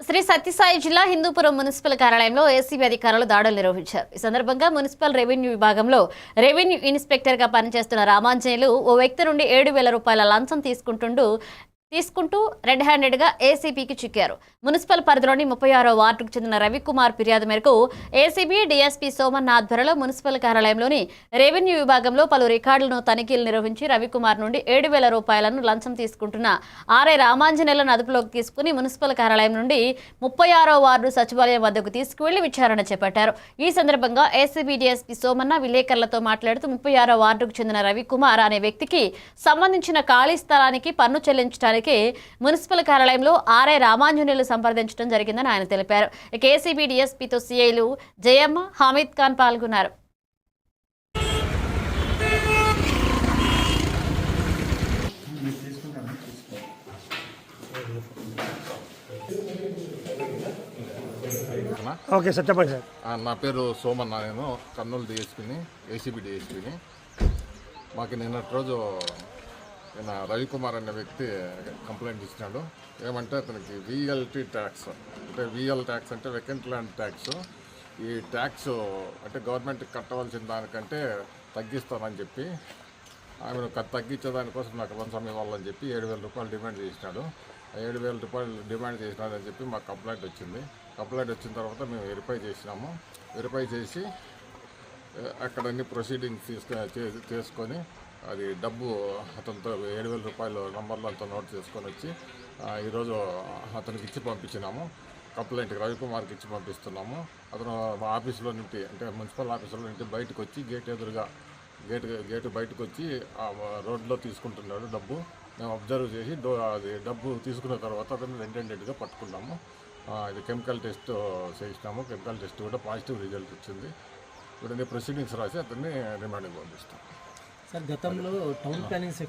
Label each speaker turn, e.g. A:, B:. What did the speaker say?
A: శ్రీ సత్యసాయి జిల్లా హిందూపురం మున్సిపల్ కార్యాలయంలో ఏసీబీ అధికారులు దాడులు నిర్వహించారు. ఈ సందర్భంగా మున్సిపల్ రెవెన్యూ విభాగంలో రెవెన్యూ ఇన్స్పెక్టర్గా పనిచేస్తున్న రామాంజనేయులు ఓ వ్యక్తి నుండి ఏడు వేల రూపాయల లంచం తీసుకుంటుండూ తీసుకుంటూ రెడ్ హ్యాండెడ్గా ఏసీబీకి చిక్కారు. మున్సిపల్ పరిధిలోని ముప్పై ఆరో వార్డుకు చెందిన రవికుమార్ ఫిర్యాదు మేరకు ఏసీబీ డీఎస్పీ సోమన్ ఆధ్వర్యంలో మున్సిపల్ కార్యాలయంలోని రెవెన్యూ విభాగంలో పలు రికార్డులను తనిఖీలు నిర్వహించి రవికుమార్ నుండి ఏడు వేల రూపాయలను లంచం తీసుకుంటున్న ఆర్ఐ రామాంజనేయులను అదుపులోకి తీసుకుని మున్సిపల్ కార్యాలయం నుండి ముప్పై ఆరో వార్డు సచివాలయం వద్దకు తీసుకువెళ్ళి విచారణ చేపట్టారు. ఈ సందర్భంగా ఏసీబీ డీఎస్పీ సోమన్న విలేకరులతో మాట్లాడుతూ ముప్పై ఆరో వార్డుకు చెందిన రవికుమార్ అనే వ్యక్తికి సంబంధించిన ఖాళీ స్థలానికి పన్ను చెల్లించడానికి మున్సిపల్ కార్యాలయంలో ఆర్ఐ రామాంజనేయులు సంప్రదించడం జరిగిందని ఆయన తెలిపారు. ఇక ఏసీబీ డీఎస్పీతో సీఐలు జయమ్మ హమీద్ ఖాన్ పాల్గొన్నారు.
B: ఓకే సార్ చెప్పండి సార్.
C: నా పేరు సోమన్న నేను కర్నూలు డిఎస్పీని ఏసీబీ డిఎస్పీని మాకు నిన్నటి రోజు ఈయన రవికుమార్ అనే వ్యక్తి కంప్లైంట్ ఇచ్చినాడు. ఏమంటే అతనికి విఎల్టీ ట్యాక్స్ అంటే విఎల్ ట్యాక్స్ అంటే వెకెంట్ ల్యాండ్ ట్యాక్స్ ఈ ట్యాక్స్ అంటే గవర్నమెంట్కి కట్టవలసిన దానికంటే తగ్గిస్తానని చెప్పి ఆమెను క- తగ్గించే దానికోసం నాకు లంచం ఇవ్వాలని చెప్పి ఏడు వేల రూపాయలు డిమాండ్ చేసినాడు. ఏడు వేల రూపాయలు డిమాండ్ చేసినాడని చెప్పి మాకు కంప్లైంట్ వచ్చింది. కంప్లైంట్ వచ్చిన తర్వాత మేము వెరిఫై చేసినాము. వెరిఫై చేసి అక్కడన్ని అక్కడ అన్ని ప్రొసీడింగ్స్ తీసుకు చే- చేసుకొని అది డబ్బు అతనితో ఏడు వేల రూపాయలు నంబర్లు అంతా నోట్ చేసుకొని వచ్చి ఈరోజు అతనికి ఇచ్చి పంపించినాము. కంప్లైంట్ రవికుమార్కి ఇచ్చి పంపిస్తున్నాము. అతను మా ఆఫీసులో నుండి అంటే మున్సిపల్ ఆఫీసులో నుండి బయటకు వచ్చి గేట్ ఎదురుగా గేట్ గేట్ బయటకు వచ్చి రోడ్లో తీసుకుంటున్నాడు డబ్బు. మేము అబ్జర్వ్ చేసి డో అది డబ్బు తీసుకున్న తర్వాత అతను రెండెండెడ్గా పట్టుకున్నాము. ఇది కెమికల్ టెస్ట్ చేసినాము కెమికల్ టెస్ట్ కూడా పాజిటివ్ రిజల్ట్ వచ్చింది. ఇప్పుడు ప్రొసీడింగ్స్ రాసి అతన్ని రిమాండ్కి పంపిస్తాం
B: సార్ గతంలో టౌన్ ప్లానింగ్ సెక్షన్